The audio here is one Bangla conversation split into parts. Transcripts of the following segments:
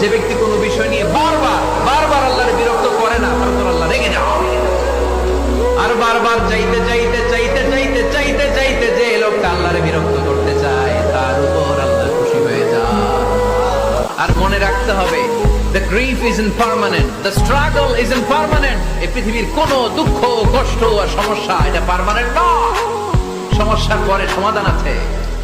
যে ব্যক্তি কোনো বিষয় নিয়ে বারবার বারবার আল্লাহরে বিরক্ত করে না, তার উপর আল্লাহ রেগে যাও আর বারবার চাইতে চাইতে চাইতে চাইতে চাইতে চাইতে যে লোকটা আল্লাহরে বিরক্ত করতে চায়, তার উপর আল্লাহ খুশি হয়ে যায় আর মনে রাখতে হবে, The grief is impermanent. The struggle is impermanent. এই পৃথিবীর কোনো দুঃখ, কষ্ট আর সমস্যা এটা পার্মানেন্ট নয় সমস্যার পরে সমাধান আছে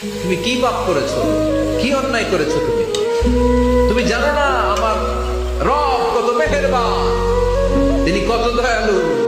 তুমি কি পাপ করেছ? কি অন্যায় করেছ তুমি? তুমি জানো না আমার রব কত মেহেরবান। তিনি কত দয়ালু।